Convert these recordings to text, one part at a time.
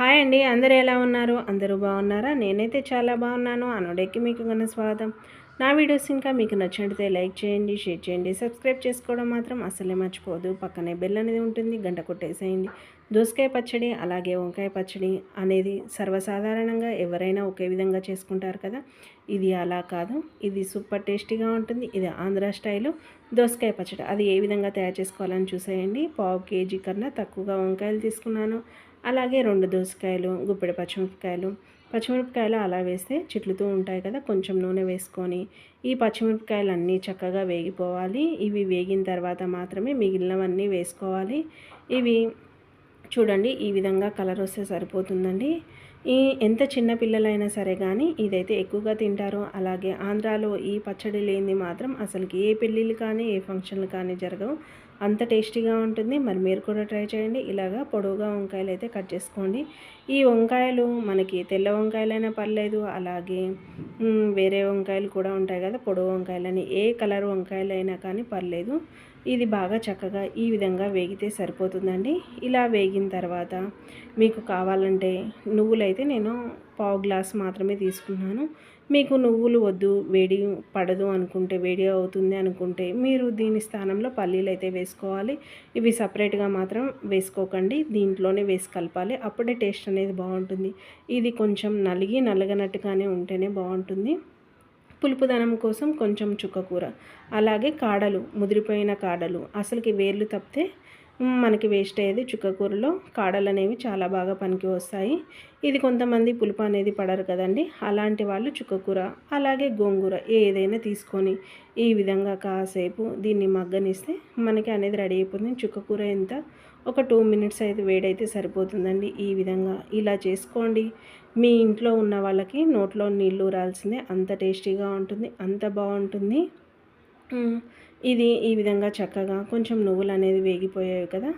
Hi అండి అందరు ఎలా ఉన్నారు? అందరూ బాగున్నారా? నేనైతే చాలా బాగున్నాను. అనుడేకి మీకు కన్నా స్వాగతం. నా వీడియోస్ ఇంకా మీకు నచ్చినట్లయితే లైక్ చేయండి షేర్ చేయండి సబ్స్క్రైబ్ చేసుకోవడం మాత్రం అసలే మర్చిపోదు పక్కనే బెల్ అనేది ఉంటుంది గంట కొట్టేసేయండి. దోసకాయ పచ్చడి అలాగే వంకాయ పచ్చడి అనేది సర్వసాధారణంగా ఎవరైనా ఒకే విధంగా చేసుకుంటారు కదా? ఇది అలా కాదు. ఇది సూపర్ టేస్టీగా ఉంటుంది. ఇది ఆంధ్ర స్టైలు. దోసకాయ పచ్చడి అది ఏ విధంగా తయారు చేసుకోవాలని చూసేయండి. పావు కేజీ కన్నా తక్కువగా వంకాయలు తీసుకున్నాను. అలాగే రెండు దోసకాయలు గుప్పెడు పచ్చిమిరపకాయలు. పచ్చిమిరపకాయలు అలా వేస్తే చిట్లుతూ ఉంటాయి కదా కొంచెం నూనె వేసుకొని. ఈ పచ్చిమిరపకాయలు అన్నీ చక్కగా వేగిపోవాలి. ఇవి వేగిన తర్వాత మాత్రమే మిగిలినవన్నీ వేసుకోవాలి. ఇవి చూడండి ఈ విధంగా కలర్ వస్తే సరిపోతుందండి. ఈ ఎంత చిన్న పిల్లలైనా సరే కానీ ఇదైతే ఎక్కువగా తింటారు. అలాగే ఆంధ్రాలో ఈ పచ్చడి లేనిది మాత్రం అసలుకి ఏ పెళ్ళిళ్ళు కానీ ఏ ఫంక్షన్లు కానీ జరగవు. అంత టేస్టీగా ఉంటుంది. మరి మీరు కూడా ట్రై చేయండి. ఇలాగా పొడవుగా వంకాయలు అయితే కట్ చేసుకోండి. ఈ వంకాయలు మనకి తెల్ల వంకాయలైనా పర్లేదు. అలాగే వేరే వంకాయలు కూడా ఉంటాయి కదా పొడవు వంకాయలని. ఏ కలర్ వంకాయలైనా కానీ పర్లేదు. ఇది బాగా చక్కగా ఈ విధంగా వేగితే సరిపోతుందండి. ఇలా వేగిన తర్వాత మీకు కావాలంటే అయితే నేను పావు గ్లాస్ మాత్రమే తీసుకున్నాను. మీకు నువ్వులు వద్దు వేడి పడదు అనుకుంటే వేడి అవుతుంది అనుకుంటే మీరు దీని స్థానంలో పల్లీలు అయితే వేసుకోవాలి. ఇవి సపరేట్గా మాత్రం వేసుకోకండి దీంట్లోనే వేసి కలపాలి. అప్పుడే టేస్ట్ అనేది బాగుంటుంది. ఇది కొంచెం నలిగి నలగనట్టుగానే ఉంటేనే బాగుంటుంది. పులుపుదనం కోసం కొంచెం చుక్కకూర అలాగే కాడలు ముదిరిపోయిన కాడలు. అసలుకి వేర్లు తప్పితే మనకి వేస్ట్ అయ్యేది చుక్కకూరలో. కాడలు అనేవి చాలా బాగా పనికి వస్తాయి. ఇది కొంతమంది పులుపు అనేది పడరు కదండి. అలాంటి వాళ్ళు చుక్కకూర అలాగే గోంగూర ఏదైనా తీసుకొని ఈ విధంగా కాసేపు దీన్ని మగ్గనిస్తే మనకి అనేది రెడీ అయిపోతుంది. చుక్కకూర ఎంత? ఒక టూ మినిట్స్ అయితే వేడైతే సరిపోతుందండి. ఈ విధంగా ఇలా చేసుకోండి. మీ ఇంట్లో ఉన్న వాళ్ళకి నోట్లో నీళ్ళు రాల్సిందే. అంత టేస్టీగా ఉంటుంది. అంత బాగుంటుంది. ఇది ఈ విధంగా చక్కగా కొంచెం నువ్వులు అనేది వేగిపోయాయి కదా.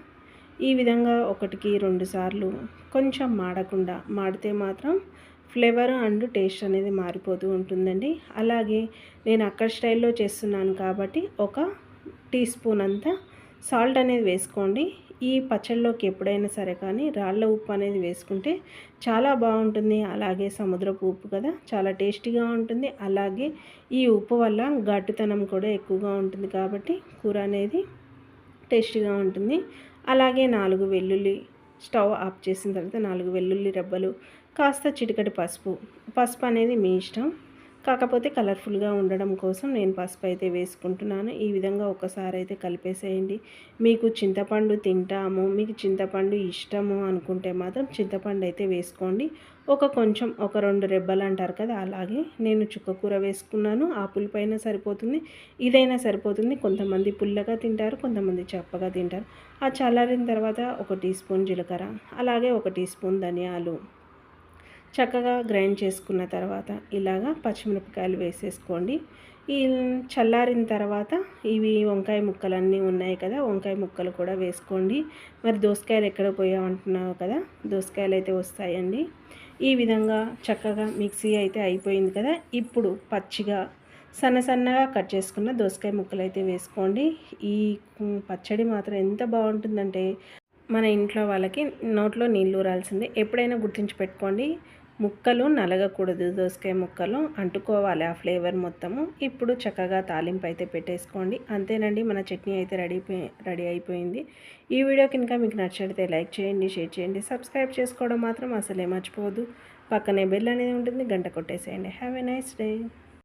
ఈ విధంగా ఒకటికి రెండు సార్లు కొంచెం మాడకుండా మాడితే మాత్రం ఫ్లేవర్ అండ్ టేస్ట్ అనేది మారిపోతూ ఉంటుందండి. అలాగే నేను అక్కడ స్టైల్లో చేస్తున్నాను కాబట్టి ఒక టీ స్పూన్ అంతా సాల్ట్ అనేది వేసుకోండి. ఈ పచ్చళ్ళలోకి ఎప్పుడైనా సరే కానీ రాళ్ళ ఉప్పు అనేది వేసుకుంటే చాలా బాగుంటుంది. అలాగే సముద్రపు ఉప్పు కదా చాలా టేస్టీగా ఉంటుంది. అలాగే ఈ ఉప్పు వల్ల ఘాటుతనం కూడా ఎక్కువగా ఉంటుంది కాబట్టి కూర అనేది టేస్టీగా ఉంటుంది. అలాగే నాలుగు వెల్లుల్లి స్టవ్ ఆఫ్ చేసిన తర్వాత నాలుగు వెల్లుల్లి రెబ్బలు కాస్త చిటికటి పసుపు. పసుపు అనేది మీ ఇష్టం. కాకపోతే కలర్ఫుల్గా ఉండడం కోసం నేను పసుపు అయితే వేసుకుంటున్నాను. ఈ విధంగా ఒకసారి అయితే కలిపేసేయండి. మీకు చింతపండు తింటాము మీకు చింతపండు ఇష్టము అనుకుంటే మాత్రం చింతపండు అయితే వేసుకోండి. ఒక కొంచెం ఒక రెండు రెబ్బలు అంటారు కదా అలాగే నేను చుక్కకూర వేసుకున్నాను. ఆ పులిపైన సరిపోతుంది. ఇదైనా సరిపోతుంది. కొంతమంది పుల్లగా తింటారు కొంతమంది చప్పగా తింటారు. ఆ చల్లారిన తర్వాత ఒక టీ స్పూన్ జీలకర్ర అలాగే ఒక టీ స్పూన్ ధనియాలు. చక్కగా గ్రైండ్ చేసుకున్న తర్వాత ఇలాగా పచ్చిమిరపకాయలు వేసేసుకోండి. ఈ చల్లారిన తర్వాత ఇవి వంకాయ ముక్కలన్నీ ఉన్నాయి కదా వంకాయ ముక్కలు కూడా వేసుకోండి. మరి దోసకాయలు ఎక్కడ పోయామంటున్నావు కదా దోసకాయలు అయితే వస్తాయండి. ఈ విధంగా చక్కగా మిక్సీ అయితే అయిపోయింది కదా ఇప్పుడు పచ్చిగా సన్న సన్నగా కట్ చేసుకున్న దోసకాయ ముక్కలు అయితే వేసుకోండి. ఈ పచ్చడి మాత్రం ఎంత బాగుంటుందంటే మన ఇంట్లో వాళ్ళకి నోట్లో నీళ్ళు రాల్సిందే ఎప్పుడైనా గుర్తుంచి పెట్టుకోండి. ముక్కలు నలగకూడదు దోసకాయ ముక్కలు అంటుకోవాలి ఆ ఫ్లేవర్ మొత్తము. ఇప్పుడు చక్కగా తాలింపు అయితే పెట్టేసుకోండి. అంతేనండి మన చట్నీ అయితే రెడీ రెడీ అయిపోయింది. ఈ వీడియో కనుక మీకు నచ్చితే లైక్ చేయండి షేర్ చేయండి సబ్స్క్రైబ్ చేసుకోవడం మాత్రం అసలే మర్చిపోవద్దు. పక్కనే బెల్ అనేది ఉంటుంది గంట కొట్టేసేయండి. Have a nice day